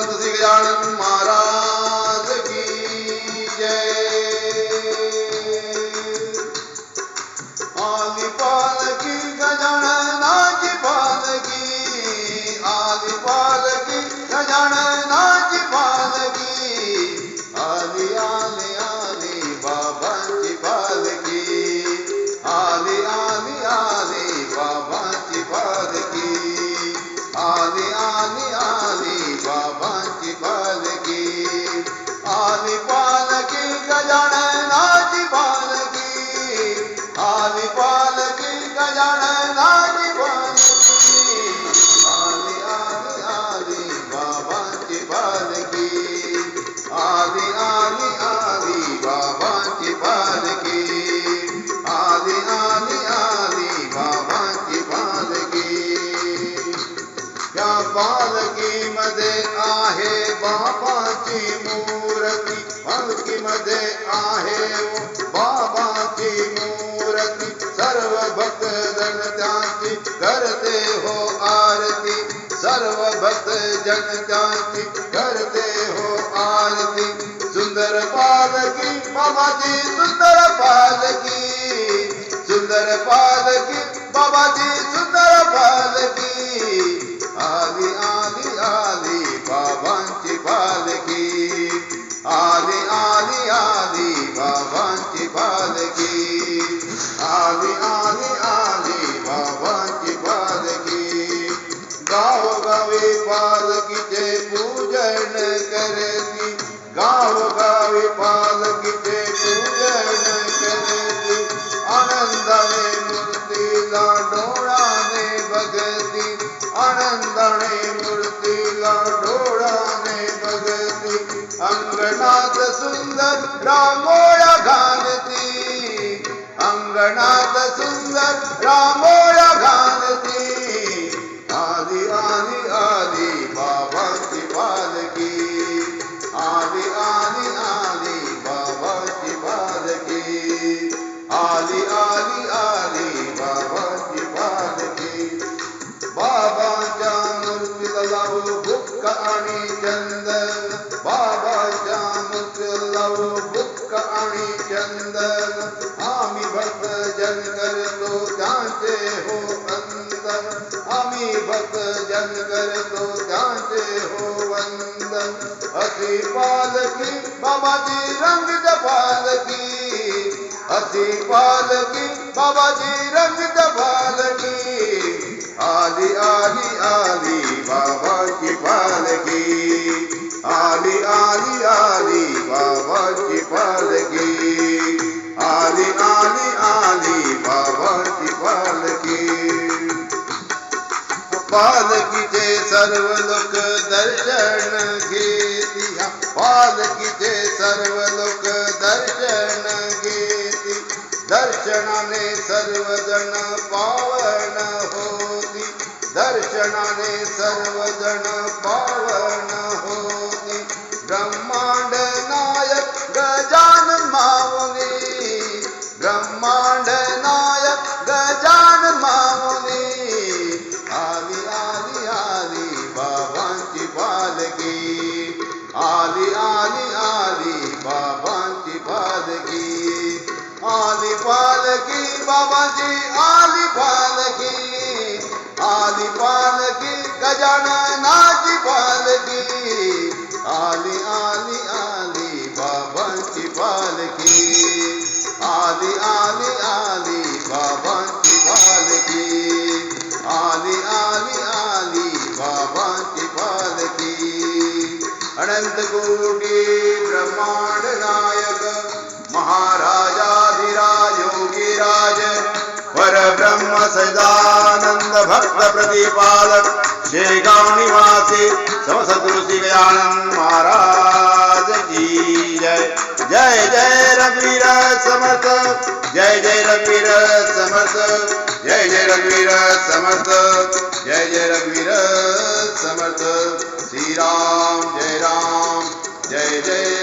गजानन महाराज की जय। आली पालकी गजाननाची पालकी आली आली आली बाबांची पालकी आली आली आली बाबांची पालकी या पालखीमध्ये आहे बाबाची मूर्ती? पालखीमध्ये आहे बाबाची मूर्ती? सर्व भक्त जन त्यांची करते हो सर्व भक्त जन त्यांची करते हो आरती. सुंदर पालकी बाबाची सुंदर पालकी. सुंदर पालकी बाबाची सुंदर पालकी. आली आली आली. आनंदाने लाडोड़ा ने भगती अंगनाथ सुंदर रामोड़ा गानती। अंगनाथ सुंदर रामोड़ा घालती आणि चंदन आम्ही भक्त जन करतो त्यांचे हो वंदन आम्ही भक्त जन करतो त्यांचे हो वंदन अशी पालकी बाबाची रंगीत पालकी अशी पालकी बाबाची रंगीत पालकी आली आली आली बाबाची पालकी। आली आली आली बाबाची पालकी आली आली आली बाबाची पालकी पालकीचे सर्व लोक दर्शन घेती पालकीचे सर्व लोक दर्शन घेती दर्शनाने सर्वजण पावन होती। दर्शनाने सर्वजण आली आली आली बाबांची पालकी आली पालकी बाबाची आली पालकी आली पालकी गजाननाची पालकी आली आली आली अनंत कोटी ब्रह्मांड नायक महाराजाधिराज पर ब्रह्म सदानंद भक्त प्रतिपालक, शेगाव निवासी, समसद्गुरु श्री गजानन महाराज की जय। जय जय रघुवीर समर्थ जय जय रघुवीर समर्थ जय जय रघुवीर समर्थ जय जय रघुवीर समर्थ श्री राम जय। राम जय जय